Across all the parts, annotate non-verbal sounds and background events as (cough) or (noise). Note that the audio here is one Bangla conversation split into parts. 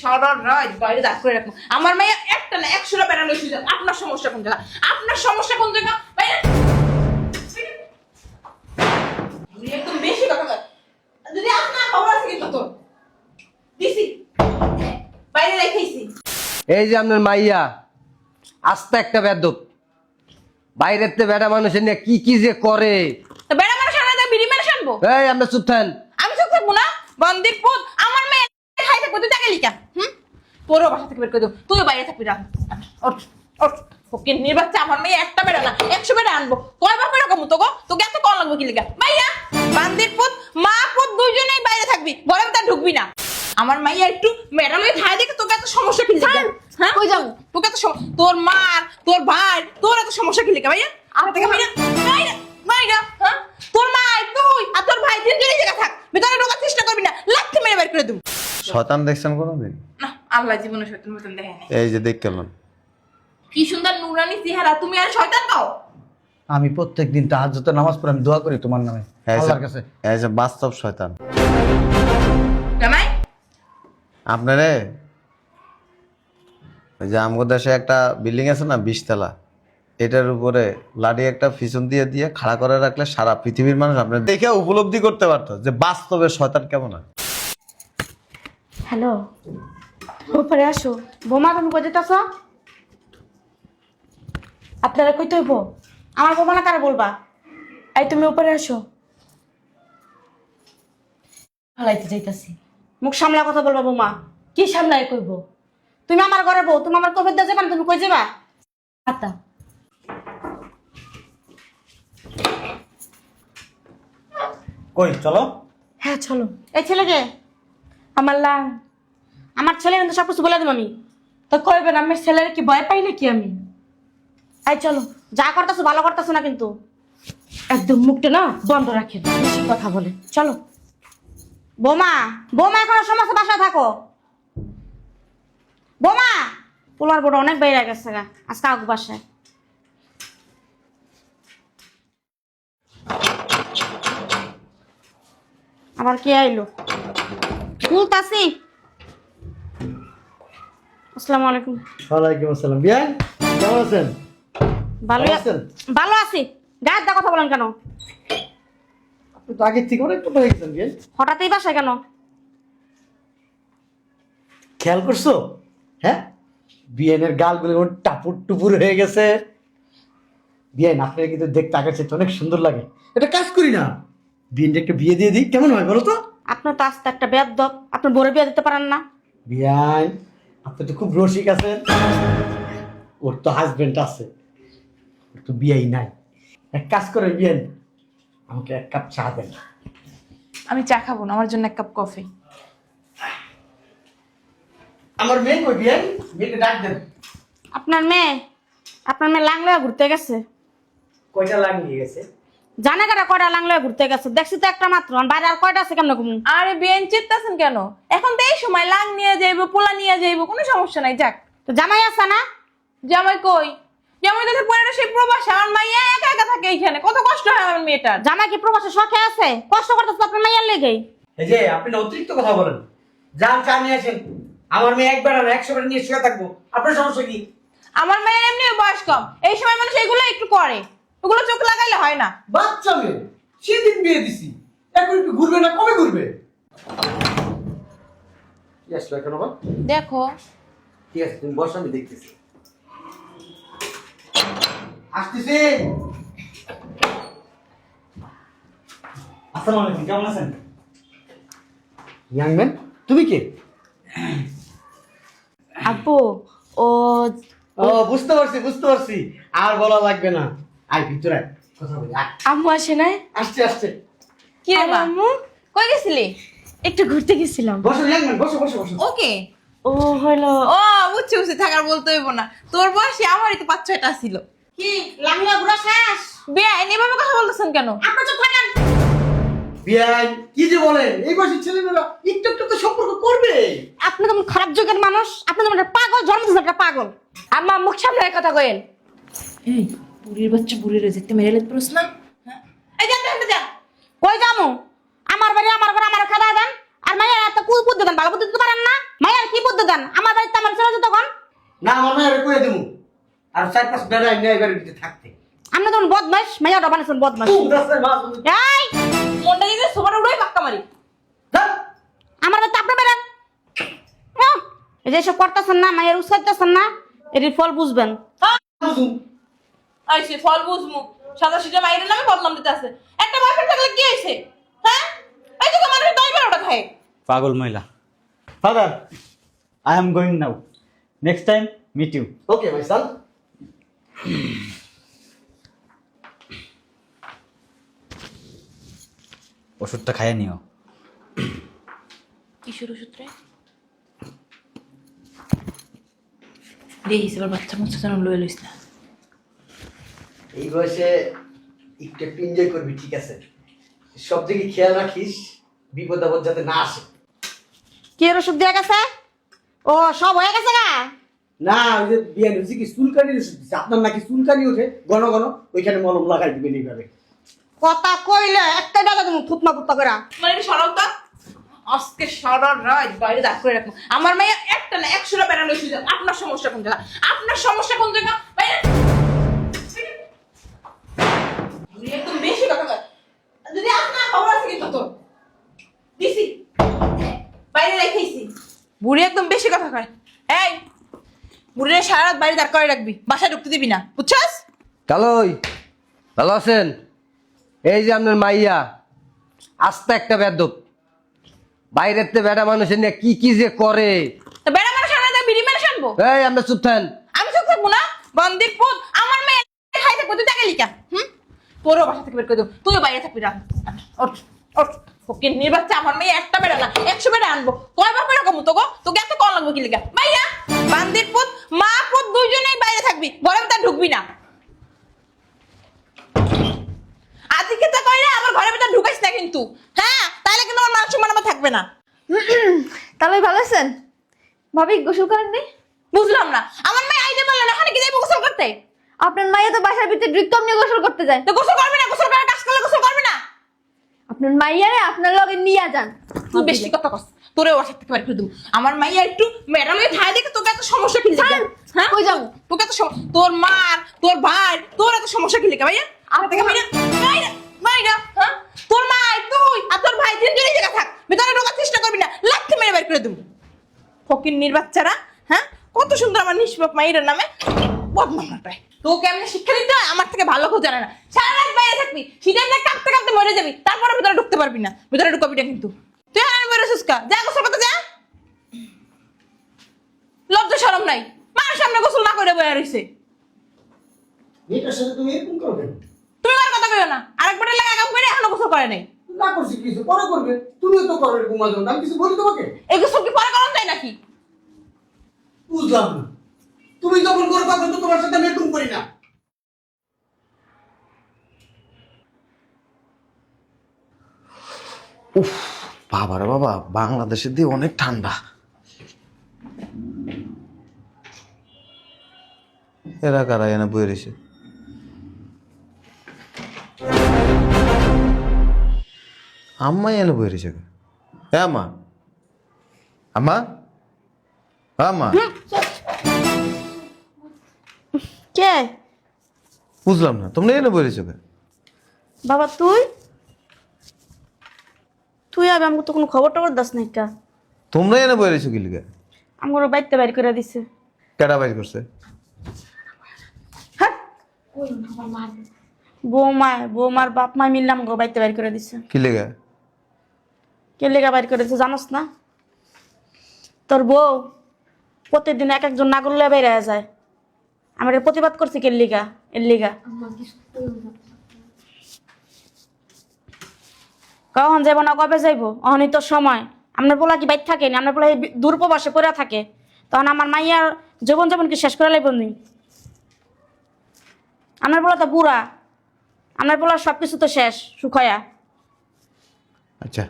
সারা রাত বাইরে দাঁড় করে রাখব। আমার মেয়ে একটা না একশোটা আপনার সমস্যা কোন জায়গা আপনার সমস্যা কোন জায়গা? বাইরে। একদম বেশি কথা যদি আপনার খবর আছে কিন্তু তোর। দিছি। বাইরে রেখেছি এই যে আপনার মাইয়া আস্তে একটা বেদব। বাইরের তে বেড়া মানুষের নিয়ে কি কি যে করে। বেড়া মানুষ আলাদা বিড়ি এই আমরা চুপ আমি চুপ থাকব না? বন্দির পুত আমার মেয়ে খাই থাকব তুই তাকে লিখা। তোরও বাসা থেকে বের করে দেবো তুইও বাইরে থাকবি রাখ। ওকে নির্বাচনে আমার মেয়ে একটা বেড়া না একশো বেড়া আনব। কয়বার করে কমু তোকে তোকে এত কম লাগবে কি মাইয়া বান্দির পুত মা পুত দুইজনেই বাইরে থাকবি ঘরে তা ঢুকবি না। আমার মাইয়া একটু হয়ে খাই দেখে তোকে এত সমস্যা কি হ্যাঁ? কই যাব? তোকে এত তোর মার তোর ভাই তোর এত সমস্যা কি লিখা ভাইয়া? আর থেকে মাইয়া মাইয়া হ্যাঁ? তোর মা তুই আর তোর ভাই তিনজনই জায়গা থাক। ভিতরে ঢোকার চেষ্টা করবি না লাঠি মেরে বের করে দেবো। শয়তান দেখছেন কোনোদিন? না আল্লাহ জীবনে শয়তান মতন দেখে নাই। এই যে দেখতে পেলাম কি সুন্দর নুরানি চেহারা তুমি আর শয়তান পাও আমি প্রত্যেক দিন তাহাজ্জুদের নামাজ পড়ে আমি দোয়া করি তোমার নামে। আল্লাহর কাছে। এই যে বাস্তব শয়তান। জামাই? আপনারে? ওই যে আমগো দেশে একটা বিল্ডিং আছে না বিশতলা। এটার উপরে লাঠি একটা পিছন দিয়ে দিয়ে খাড়া করে রাখলে সারা পৃথিবীর মানুষ আপনার দেখে উপলব্ধি করতে পারতো যে বাস্তবে শয়তান কেমন হয় হ্যালো। উপরে আসো। বোমা তুমি কই যেতেছ? আপনারা কই তৈব আমার বোমা না কারে বলবা? এই তুমি উপরে আসো। হালাইতে যাইতাছি। মুখ সামলা কথা বলবা বোমা। কি সামলাই কইব? তুমি আমার ঘরে বউ তুমি আমার কবে যাবে তুমি কই যাবা আতা। কই চলো? হ্যাঁ চলো। এই ছেলেকে? আমার লাং। আমার ছেলে কিন্তু সব কিছু বলে দেবো আমি। তো কইবেন, আমার ছেলের কি ভয় পাই নাকি আমি? এই চলো, যা করতেছো ভালো করতেছো না কিন্তু। একদম মুখটা না বন্ধ রাখেন কথা বলে চলো। বোমা বোমা, এখন সমস্ত বাসায় থাকো। বোমা! পোলার বড় অনেক বাইরে গেছে গা, আজকে আগ বাসায়। আবার কে আইলো? খুলতাছি আসসালামু আলাইকুম। ওয়ালাইকুম আসসালাম। বিয়ান কেমন আছেন? ভালো আছেন? ভালো আছি। গায়ের দা কথা বলেন কেন? আপনি তো আগের থেকে অনেক গেছেন বিয়ান। হঠাৎই বাসায় কেন? খেয়াল করছ? হ্যাঁ? বিয়ানের গালগুলো কেমন টাপুর টুপুর হয়ে গেছে। বিয়ান আপনার কিন্তু দেখতে আগের চেয়ে অনেক সুন্দর লাগে। এটা কাজ করি না। বিয়ানটা একটা বিয়ে দিয়ে দিই কেমন হয় বলো তো? আপনার তো আস্তে একটা বেদ আপনার বড় বিয়ে দিতে পারেন না। বিয়ান আপনি তো খুব রসিক আছেন। ওর তো হাজবেন্ড আছে। ওর তো বিয়েই নাই। এক কাজ করে বিয়ান। আমাকে এক কাপ চা দেন। আমি চা খাব না আমার জন্য এক কাপ কফি। আমার মেয়ে কই বিয়ান? মেয়েকে ডাক দেন। আপনার মেয়ে? আপনার মেয়ে লাংলা ঘুরতে গেছে। কয়টা লাগিয়ে গেছে? জানে কারা কয়টা লাংলা ঘুরতে গেছে? দেখছি তো একটা মাত্র বাইরে আর কয়টা আছে কেমন কমু আরে বেন চেতাছেন কেন? এখন তো এই সময় লাং নিয়ে যাইবো পোলা নিয়ে যাইবো কোনো সমস্যা নাই যাক। তো জামাই আছে না? জামাই কই? জামাই তো পরে সেই প্রবাসে। আমার মাইয়া একা একা থাকে এইখানে কত কষ্ট হয় আমার মেয়েটার। জামাই কি প্রবাসে শখে আছে? কষ্ট করতেছে তো আপনার মাইয়ার লেগেই। এই যে আপনি অতিরিক্ত কথা বলেন। যান চা নিয়ে আসেন। আমার মেয়ে একবার আর একশো বার নিয়ে শুয়ে থাকব। আপনার সমস্যা কি? আমার মেয়ের এমনি বয়স কম। এই সময় মানুষ এগুলো একটু করে। ওগুলো চোখ লাগাইলে হয় না। বাচ্চা মেয়ে সেদিন বিয়ে দিছি। এখন একটু ঘুরবে না কবে ঘুরবে? কি আসলো এখন আবার? দেখো। ঠিক আছে তুমি বসো আমি দেখতেছি। আসতেছি। আসসালামু আলাইকুম কেমন আছেন? ইয়াং ম্যান তুমি কে? আব্বু ও ও বুঝতে পারছি বুঝতে পারছি। আর বলা লাগবে না। আয় ভিতরে কথা বলি আম্মু আসে নাই? আসছে আসছে। কি রে আম্মু কই গেছিলি? একটু ঘুরতে গেছিলাম। বসো বসো বসো বসো। ওকে ও হলো। ও বুঝছি বুঝছি থাকার বলতে হইব না। তোর বয়সী আমারই তো পাঁচ ছয়টা ছিল। কি লাংলা ঘুরা শেষ? এভাবে কথা বলতেছেন কেন? থাকেন কি যে বলেন এই ছেলেমেয়েরা একটু একটু তো সম্পর্ক করবে। আপনি তো খারাপ যুগের মানুষ আপনি তো একটা পাগল জন্ম পাগল। আম্মা মুখ সামনে এক কথা কইেন। এই বুড়ির বাচ্চা বুড়ির যেতে মেরে লেতে পারস না? হ্যাঁ? কই যামু? আমার বাড়ি আমার ঘর আমার খাওয়া দেন। আর মাইয়ার এত কু বুদ্ধি দেন ভালো বুদ্ধি দিতে পারেন না? মাইয়ার কি বুদ্ধি দেন? আমার বাড়িতে আমার ছেলে আছে তখন? না আমার মায়ের আর চার পাঁচ বেড়াই নিয়ে এবার ভিতরে থাকতে। আপনি তখন বদমাস মাইয়াটা বানাইছেন বদমাস এই! মনটা দিতে উড়াই পাক্কা মারি। আমার বাড়িতে আপনি বেরেন এই যে সব করতেছেন না মায়ের উৎসাহতেছেন না এটির ফল বুঝবেন। আইসে ফল বুঝমু। সাদা সিজে মাইরের নামে বদনাম দিতে আছে একটা বয়ফ্রেন্ড থাকলে কি হয়েছে? হ্যাঁ? এই তো মানুষ দই বারোটা খায়। পাগল মহিলা। Father I am going now next time meet you okay my son ওষুধটা খাইয়ে নিও। কিশোর সূত্রে দেখিস এবার বাচ্চা মুচ্ছা যেন লয়ে লইস না। এই বয়সে একটু একটু এনজয় করবি ঠিক আছে? সব দিকে খেয়াল রাখিস বিপদ আপদ যাতে না আসে। কি এর ওষুধ দেওয়া গেছে? ও সব হয়ে গেছে গা? না ওই যে বিয়ে হচ্ছে কি ওষুধ দিচ্ছে আপনার নাকি চুলকানি ওঠে ঘন ঘন ওইখানে মলম লাগাই দিবেন এইভাবে। কথা কইলে একটা ডালা তুমি থুতমা ফুতমা করে মানে সরাও তো। আজকে সারা রাত বাইরে দাঁড় করে রাখব। আমার মেয়ে একটা না একশোটা বেড়ানো আপনার সমস্যা কোন জায়গা? আপনার সমস্যা কোন জায়গা? বাইরে। আপনি একদম বেশি কথা কয়। যদি আপনার খবর আছে কিন্তু তোর। দিছি। বাইরে রেখেছি বুড়ি একদম বেশি কথা কয়। এই বুড়িরে সারা রাত বাইরে দাঁড় করে রাখবি বাসায় ঢুকতে দিবি না। বুঝছস? কালোই। ভালো আছেন? এই যে আপনার মাইয়া আস্তে একটা বেদব। বাইরের তে বেটা মানুষের নিয়ে কি কি যে করে। তো বেড়া মানুষ আমরা তাকে বিড়ি মেরে শানবো এই আমরা চুপ থাকেন। আমি চোখ থাকব না? বন্দির পুত আমার মেয়ে খাই থাকব তুই তাকে লিখা। হুম? তোরও বাসা থেকে বের করে দেবো। তুইও বাইরে থাকবি ওঠ আমার মেয়ে একটা বেড়া না একশো বেড়া আনব। কয়বার বেড়া কমু তোকে? তোকে এত কম লাগবে কি বান্দির পুত মা পুত দুইজনেই বাইরে থাকবি ঘরে ভিতরে ঢুকবি না। আজকে তো কইরা আমার ঘরের ভিতরে ঢুকাইস না কিন্তু। হ্যাঁ তাহলে কিন্তু আমার মান সম্মান আমার থাকবে না। (clears throat) তাহলে ভালো আছেন? ভাবি গোসল করেন নি বুঝলাম না। আমার মেয়ে আইতে পারল না এখানে কি যাইবো গোসল করতে? আপনার মাইয়া তো বাসার ভিতরে ড্রিকম নিয়ে গোসল করতে যায়। তো গোসল করবি না গোসল করার কাজ করলে গোসল করবি না। আপনার মাইয়ারে আপনার লগে নিয়ে যান। তুই বেশি কথা কস তোরে বাসা থেকে বের করে দেবো। আমার মাইয়া একটু মেডালে থাই দেখে তোকে এত সমস্যা কি লেগে হ্যাঁ? কই যাব? তোকে এত তোর মার তোর ভাই তোর এত সমস্যা কি লেগে ভাইয়া আর থেকে মাইয়া মাইয়া মাইয়া হ্যাঁ? তোর মা তুই আর তোর ভাই তিনজনই জায়গা থাক। ভিতরে ঢোকার চেষ্টা করবি না লাথি মেরে বের করে দেবো। ফকির নির্বাচ্চারা হ্যাঁ? কত সুন্দর আমার নিষ্পাপ মাইরের নামে। বদনাম তোকে আমি শিক্ষা দিতে হয়, আমার থেকে ভালো কেউ জানে না। সারা রাত বাইরে থাকবি শীতের দেখ কাঁপতে কাঁপতে মরে যাবি তারপরে ভিতরে ঢুকতে পারবি না। ভিতরে ঢুকাবি না কিন্তু। তুই আর বেরো সুস্কা যা গোসল করতে যা। লজ্জা শরম নাই। মার সামনে গোসল না করে বয়ে রইছে। মেয়েটার সাথে তুমি এরকম করবে তুমি আর কথা কইও না। আরেকবার লাগা কাম করে এখনও গোসল করে নাই। না করছি কিছু পরে করবে। তুমিও তো করো এরকম মাঝে আমি কিছু বলি তোমাকে? এই গোসল কি পরে করানো যায় নাকি? বুঝলাম না। তুমি যখন করো তখন তো তোমার সাথে আমি এরকম করি না। উফ বাবারে বাবা বাংলাদেশের দিয়ে অনেক ঠান্ডা। এরা কারা এনে বয়ে রয়েছে? আম্মাই এনে বয়ে রয়েছে হ্যাঁ আম্মা। আম্মা? আম্মা? কে? বুঝলাম না তোমরা এনে বয়ে রয়েছে বাবা তুই? তুই আবে আমাকে তো কোনো খবর টবর দাস না একটা তোমরা এনে রয়েছো কি লিগে? আমার বাইতে বাইর করে দিছে। কেডা বাইর করছে? হ্যাঁ? বৌমা বৌমার বাপ মা মিললাম গো বাইতে বাইর করে দিছে। কি লিগে? কে লেগা বাইর করে দিছে জানোস না? তোর বউ প্রতিদিন এক একজন নাগর লিয়ে বেড়ে যায়। আমার প্রতিবাদ করছি কে লিগা? এর লিগা? কখন যাইব না কবে যাইব? অহনি তো সময়। আপনার পোলা কি বাইর থাকে না? আপনার পোলা এই দূর পড়ে থাকে। তখন আমার মাইয়ার জীবন জীবন কি শেষ করে লাইব নি? আপনার পোলা তো বুড়া। আপনার পোলার সব কিছু তো শেষ সুখয়া। আচ্ছা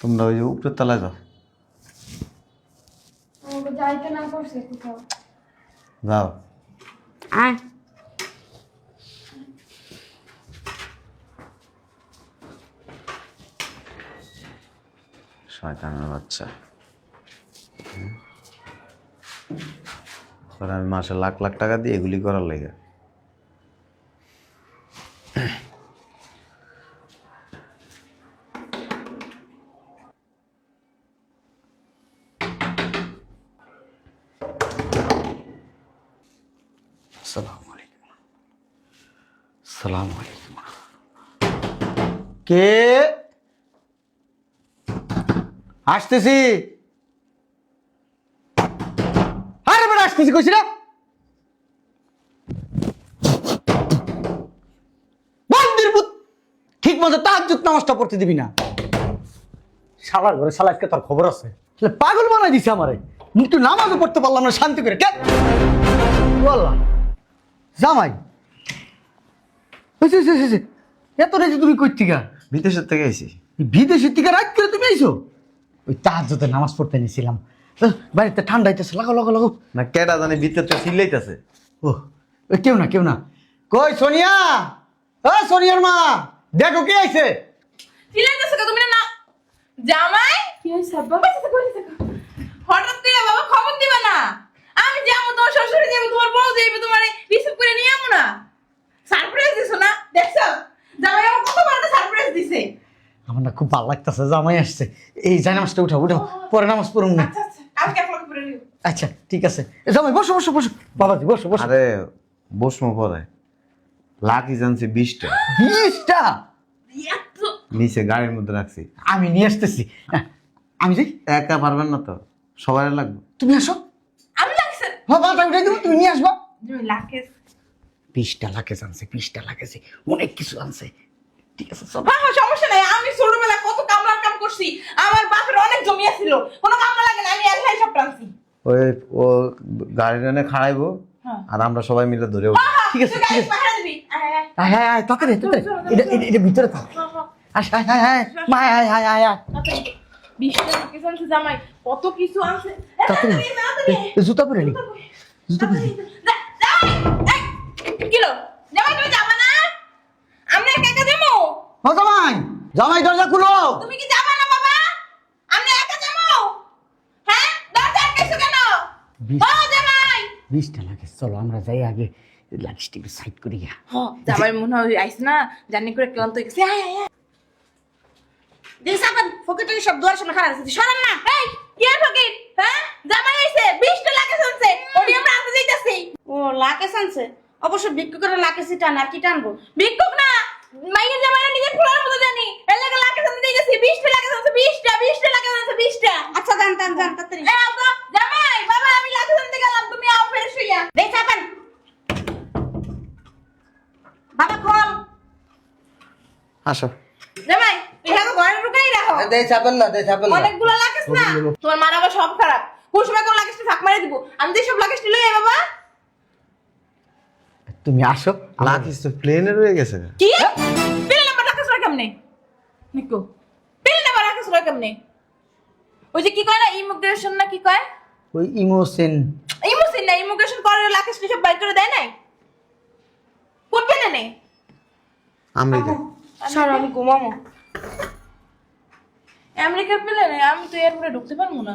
তোমরা ওই যে উপরের তলায় যাও। যাইতে না করছে কোথাও। যাও। আয়। শয়তানের বাচ্চা। আমি মাসে লাখ লাখ টাকা দিয়ে এগুলি করার লেগে আসসালামু আলাইকুম আসসালামু আলাইকুম কে? আসতেছি। আরে বেটা আসতেছি কইছি না। ঠিক মতো তাহাজ্জুদ নামাজটা পড়তে দিবি না। শালার ঘরে শালা আজকে তোর খবর আছে? পাগল বানাই দিছে আমারে। একটু নামাজও পড়তে পারলাম না শান্তি করে। কে? বললাম জামাই। এত রেজে তুমি কই থেকে বিদেশের থেকে আইছি। বিদেশের থেকে রাত করে তুমি আইছো? ওই তাহাজ্জুদে নামাজ পড়তে নিয়েছিলাম বাড়িতে ঠান্ডা হইতেছে লাগো লাগো লাগো। না কেডা জানি ভিতরতে চিল্লাইতেছে। ও ওই কেউ না কেউ না। কই সোনিয়া? ও সোনিয়ার মা দেখো কে আইছে? চিল্লাইতেছো কে তুমি না জামাই? কি হইছে কইছে হঠাৎ করে বাবা খবর দিবা না। আমি যাব তোমার শ্বশুরে যাব তোমার বউ যাইবে তোমার রিসিভ করে নিয়ে আমো না। সারপ্রাইজ দিছো না? দেখছ? জামাই আমার কত বড় সারপ্রাইজ দিছে। আমার না খুব ভালো লাগতেছে জামাই আসছে। এই যাই নামাজটা উঠাও উঠাও পরে নামাজ পড়ুন না। আচ্ছা আচ্ছা কালকে লাখ করে নিও আচ্ছা ঠিক আছে। এ, জামাই বসো বসো বসো। বাবাজি বসো বসো। আরে বসমো পরে। লাকি জানছি বিশটা। বিশটা? নিচে গাড়ির মধ্যে রাখছি। আমি নিয়ে আসতেছি। হ্যাঁ, আমি যাই। একা পারবেন না তো সবাই লাগবে। তুমি আসো। আমি লাগছে। হ্যাঁ বাবা উঠাই দেবো তুমি নিয়ে আসবা। বিশটা লাখেজ আনছে বিশটা লাখেছে অনেক কিছু আনছে। ঠিক আছে চলো। হ্যাঁ হ্যাঁ সমস্যা নাই। আমি ছোটবেলায় কত কামলার কাম করছি। আমার বাপের অনেক জমি ছিল। কোনো কামলা লাগে না আমি এলাই সব টানছি। ওই ও গাড়ি এনে খাড়াইবো হ্যাঁ। আর আমরা সবাই মিলে ধরে ঠিক আছে ঠিক আছে। আয় আয় আয়। তাড়াতাড়ি তাড়াতাড়ি এটা এটা- ভিতরে থাক। আয় আয় আয় আয় মা বিশটা কিছু আনছে জামাই। কত কিছু আনছে। তাড়াতাড়ি জুতা পরে নি। জুতা পরে। এই, জামাই তুমি যাবা না? আমরা একা একা যাব? ও জামাই। জামাই দরজা খুলো। তুমি কি যাবা না বাবা? আমরা একা যাব? হ্যাঁ? দরজা আটকাইছো কেন? ও জামাই। বিশটা লাখেজ চলো আমরা যাই আগে লাগেজটা সাইড করি গা জামাই মনে হয় আইস না জানি করে কেমন তো গেছে। আয় আয় দেখছ আপনার ফকির সব দুয়ার সামনে খারাপ আছে। সরান না। এই কি আর ফকির? হ্যাঁ? জামাই আইছে 20 টাকা চলছে ওডি আমরা আনতে যাইতাছি। ও লাকেশ আনছে? অবশ্য করে লাকেশই টান আর কি টানবো? ভিক্ষুক না! মাইয়ের জামাই নিজের ফুলার মতো জানি। এর লাগে লাখে সামনে যাইতাছি 20 টাকা চলছে 20 টা 20 টাকা চলছে 20 টা আচ্ছা জান জান জান তাড়াতাড়ি। এই আব্বা জামাই বাবা আমি সামনে গেলাম তুমি আও ফ্রেশ হইয়া দেখছ আপন বাবা খোল। আসো। জামাই ঘরে ঢুকাই রাখো। দেই চাপেন না দেই চাপেন না। অনেকগুলো না? তোমার মার আবার সব খারাপ। কোন সময় কোন লাকেশটা ফাঁক মারে দিব। আমি তো সব লাকেশটা লই বাবা। তুমি আসো লাকিস তো প্লেনে রয়ে গেছে। কি? বিল নাম্বার লাকেশ রয় কেমনে? নিকো বিল নাম্বার লাকেশ রয় কেমনে? ওই যে কি কয় না ইমিগ্রেশন না কি কয়? ওই ইমোশন ইমোশন না ইমিগ্রেশন করে লাকেশ সব বাইর করে দেয় নাই? কোন পেনে নেই? আমেরিকা। সর আমি ঘুমামো আমেরিকার প্লেনে আমি তো এয়ারপোর্টে ঢুকতে পারব না।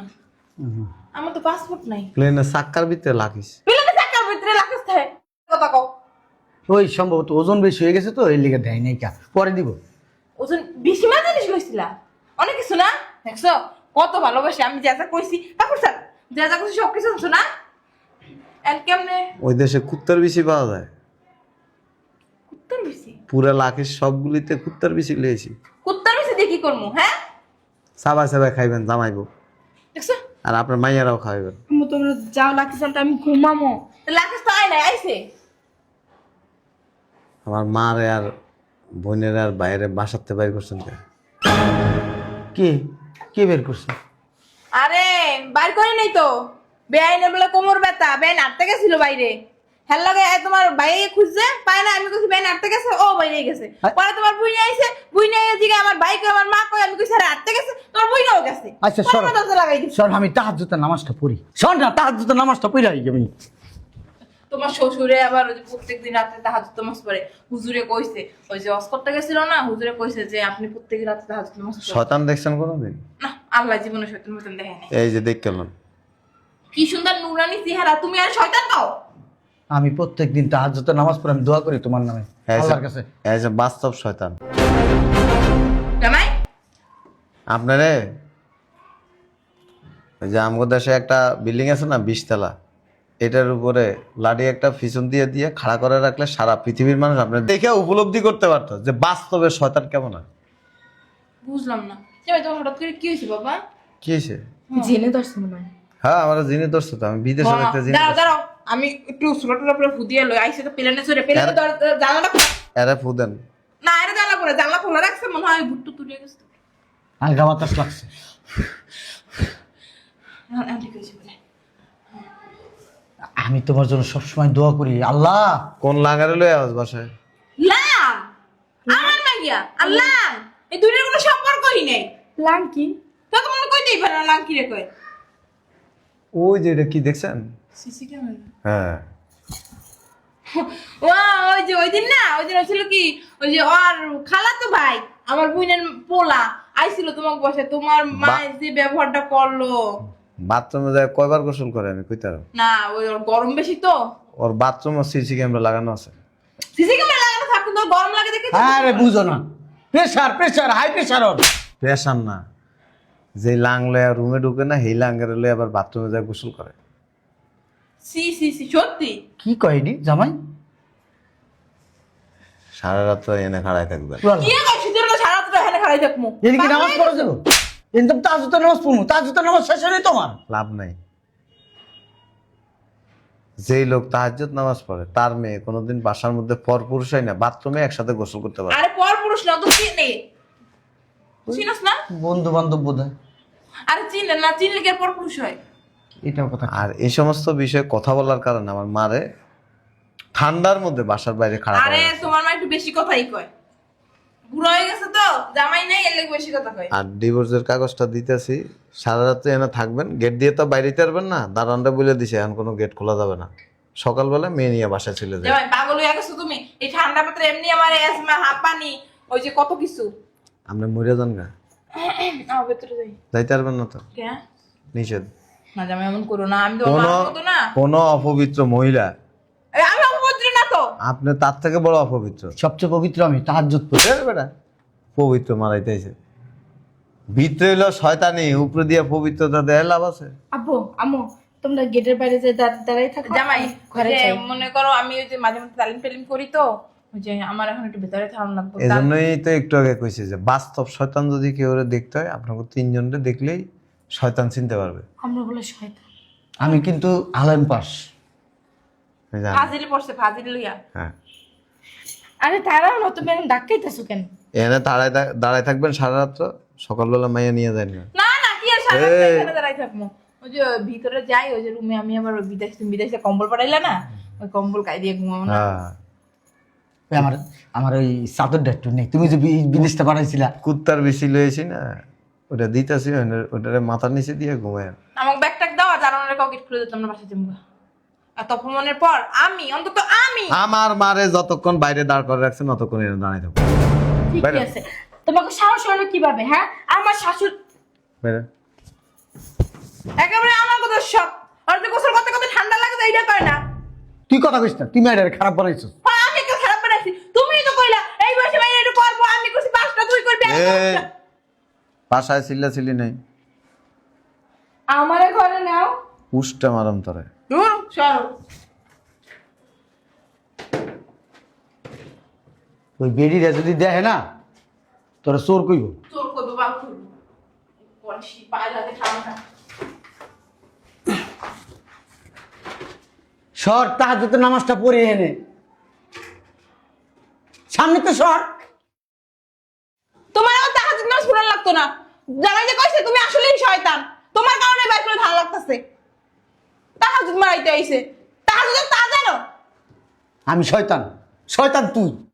আমার তো পাসপোর্ট নাই। প্লেনের চাক্কার ভিতরে লাকিস প্লেনে চাকার ভিতরে লাকেশ থাকে কথা কও। ওই সম্ভবত ওজন বেশি হয়ে গেছে তো এই লিগে দেয় নাই কা। পরে দিব। ওজন বেশি মা জিনিস লইছিলা অনেক কিছু না? দেখছ? কত ভালোবাসি আমি যা যা কইছি। কাকুর স্যার যা যা কইছি সব কিছু শুনছো না? এন কেমনে? ওই দেশে কুত্তার বেশি পাওয়া যায়। কুত্তার বেশি? পুরা লাকিস সবগুলিতে কুত্তার বেশি লিয়েছি কুত্তার বেশি দেখি কি করব হ্যাঁ? সাবাই সাবাই খাইবেন জামাইবো। দেখছ? আর আপনার মাইয়ারাও খাইবেন তোমরা যাও লাকেশ আনতে আমি ঘুমামো। লাকেশ তো আয় নাই আইছে। আমার মারে আর বোনের আর বাইরে বাসাতে বাইর করছেন কে? কে? কে বের করছে? আরে বাইর করে নাই তো। বেআইনের বলে কোমর ব্যথা বেআইন আটতে গেছিল বাইরে। হ্যাঁ লাগে তোমার বাইরে খুঁজছে পায় না আমি কইছি বেআইন আটতে গেছে ও বাইরে গেছে। পরে তোমার বুই নিয়ে আইছে বুই নিয়ে জিগে আমার বাইক আমার মা কই আমি কইছি আরে আটতে গেছে তোমার বুই নাও গেছে। আচ্ছা সর। সর আমি তাহাজ্জুদের নামাজটা পড়ি। সর না তাহাজ্জুদের নামাজটা পড়ি আই আমি তোমার শ্বশুরে আবার ওই যে প্রত্যেকদিন রাতে তাহাজুদ নামাজ পড়ে। হুজুরে কইছে ওই যে অস্করটা গেছিল না হুজুরে কইছে যে আপনি প্রত্যেক রাতে নামাজ পড়েন। শয়তান দেখছেন কোনোদিন? না আল্লাহ জীবনে শয়তান মতন দেখে নাই। এই যে দেখ কেমন কি সুন্দর নুরানি চেহারা তুমি আর শয়তান কও আমি প্রত্যেক দিন তাহাজ্জুতে নামাজ পড়ে আমি দোয়া করি তোমার নামে আল্লাহর কাছে। এই যে বাস্তব শয়তান। জামাই? আপনারে? ওই যে আমগো দেশে একটা বিল্ডিং আছে না বিশতলা। এটার উপরে লাঠি একটা পিছন দিয়ে দিয়ে খাড়া করে রাখলে সারা পৃথিবীর মানুষ আপনার দেখে উপলব্ধি করতে পারতো যে বাস্তবে শয়তান কেমন হয়। বুঝলাম না। জামাই হঠাৎ করে কি হয়েছে বাবা? কি হয়েছে? জেনে ধরছে মনে হ্যাঁ আমার জিনিস ধরছো তো আমি বিদেশে একটা জিনিস দাঁড়াও দাঁড়াও আমি একটু স্লোটার উপরে ফুদিয়ে লই আইসে তো প্লেনে চড়ে প্লেনে আর- জানলাটা। এরা ফুদেন না এটা জানলা করে জানলা খোলা রাখছে মনে হয় ভুট্টু তুলে গেছে। হালকা বাতাস লাগছে। এখন এখন ঠিক হয়েছে আমি তোমার জন্য সবসময় দোয়া করি আল্লাহ। কোন লাগারে লই আওয়াজ বাসায়? লাং আমার মাগিয়া আর লাং এই দুইটার কোনো সম্পর্কই নেই। লাং কি? তো তোমার কই দেই পারে না লাং কি রে কই ওই যে এটা কি দেখছেন? CC camera. হ্যাঁ। ও ওই যে ওই দিন না ওই দিন হচ্ছিল কি ওই যে ওর খালাতো ভাই আমার বোনের পোলা আইছিল তোমাকে বসে তোমার মা বা- যে ব্যবহারটা করল। বাথরুমে যায় কয়বার গোসল করে? আমি কইতার না ওই ওর গরম বেশি তো। ওর বাথরুম সিসি ক্যামেরা লাগানো আছে। সিসি ক্যামেরা লাগানো থাকতো তো গরম লাগে দেখে আরে বুঝো না। প্রেশার প্রেশার হাই প্রেশার ওর। প্রেশার না। যে লাং লয়া রুমে ঢুকে না সেই লাঙ্গের লয়ে আবার বাথরুমে যায় গোসল করে। সি সি সি সত্যি? কি কয়নি জামাই? সারা রাত তো এনে খাড়ায় থাকবেন কি কই শীতের মধ্যে সারা রাত এখানে খাড়াই থাকমু এদিকে নামাজ পড়া যাব কিন্তু তাহাজ্জুতে নামাজ পড়ব। নামাজ শেষ হলেই তোমার লাভ নাই। যেই লোক তাহাজ্জুদ নামাজ পড়ে তার মেয়ে কোনোদিন বাসার মধ্যে পর পুরুষ হয় না বাথরুমে একসাথে গোসল করতে পারে। আরে পর পুরুষ না তো চিনে। চিনস না? বন্ধু বান্ধব বোধ আরে চিনে না চিনলে কি পর পুরুষ হয়? এটাও কথা। আর এই সমস্ত বিষয়ে কথা বলার কারণে আমার মারে ঠান্ডার মধ্যে বাসার বাইরে খারাপ আরে তোমার মা একটু বেশি কথাই কয়। বুড়ো হয়ে গেছে তো জামাই নেই এর লেগে বেশি কথা কয়। আর ডিভোর্সের কাগজটা দিতেছি সারা রাত এনে থাকবেন গেট দিয়ে তো বাইরে পারবেন না দারোয়ানটা বলে দিছে এখন কোনো গেট খোলা যাবে না। সকালবেলা মেয়ে নিয়ে বাসায় চলে যায়। জামাই পাগল হয়ে গেছো তুমি এই ঠান্ডা পাত্রে এমনি আমার হাঁপানি ওই যে কত কিছু। আপনি মরে যান গা। আমার ভেতরে যাই। যাইতে পারবেন না তো? কে? নিষেধ। না জামাই এমন করো না আমি তো না। কোন অপবিত্র মহিলা এ, আমি অপবিত্র না তো আপনি তার থেকে বড় অপবিত্র। সবচেয়ে পবিত্র আমি তাহাজ্জুদ পড়ি বেটা, পবিত্র মারাইতেছে ভিতরে হইল শয়তানি উপরে দিয়ে পবিত্রতা দেয় লাভ আছে। আব্বু আম্মু তোমরা গেটের বাইরে যে দাঁড়াই থাকো। জামাই ঘরে মনে করো আমি ওই যে মাঝে মাঝে তালিম টালিম করি তো যে আমার এখন একটু ভেতরে থাম লাগবে এই জন্যই তো একটু আগে কইছে যে বাস্তব শয়তান যদি কেউ দেখতে হয় আপনাকে তিনজনকে দেখলেই শয়তান চিনতে পারবে। আমরা বলে শয়তান। আমি কিন্তু আলেম পাস। আমি জানি। ফাজিল পড়ছে ফাজিল লইয়া। হ্যাঁ। আরে না তুমি কেন? এনে দাঁড়ায় দাঁড়ায় থাকবেন সারা রাত্র সকালবেলা মাইয়া নিয়ে যায় না। না না কি আর সারা রাত থাকব? ওই যে ভিতরে যাই ওই যে রুমে আমি আবার বিদেশ তুমি বিদেশে কম্বল পাঠাইলে না ওই কম্বল গায়ে দিয়ে ঘুমাবো না। হ্যাঁ। আমার আমার ওই চাদরটা একটু নেই। তুমি যে বিদেশটা পাঠাইছিলা। কুত্তার বেশি লয়েছি না ওটা দিতেছি ওটারে মাথার নিচে দিয়ে ঘুমায়। আমাকে ব্যাগ ট্যাগ দাও আর জানানোর কাউকে খুলে দিতাম না বাসায় আর তপমনের পর আমি অন্তত আমি। আমার মারে যতক্ষণ বাইরে দাঁড় করে রাখছেন ততক্ষণ দাঁড়ায় থাকব। বাইরে। আছে। তোমাকে সাহস হলো কীভাবে হ্যাঁ? আমার শাশুড় বাইরে। একেবারে আমার কথা সব। আর তো গোসল করতে করতে ঠান্ডা লাগে তো এইটা কয় না? তুই কথা কইস না তুই মেয়েটারে খারাপ বানাইছো হ্যাঁ, আমি একটু খারাপ বানাইছি। তুমি তো কইলা এই বয়সে বাইরে করব আমি করছি পাঁচটা তুই করবি বাসায় চিল্লা চিল্লি নেই। আমারে ঘরে নাও। পুষ্টা মারম তরে। সর ওই বেডিটা যদি দেখে না তোরা চোর কইব। তোর করব বাল করব পলিশি পায়ে লাগে ঠান্ডা সর তাহাজ্জুতে নামাজটা পড়ে এনে। সামনে তো সর। তোমার আর তাহাজ নামাজ পড়ার লাগতো না। জামাই যে কইছে তুমি আসলেই শয়তান। তোমার কারণে বাইর করে ভালো লাগতেছে। তাহাজ মারাইতে আইছে। তাহাজ তা জানো? আমি শয়তান। শয়তান তুই।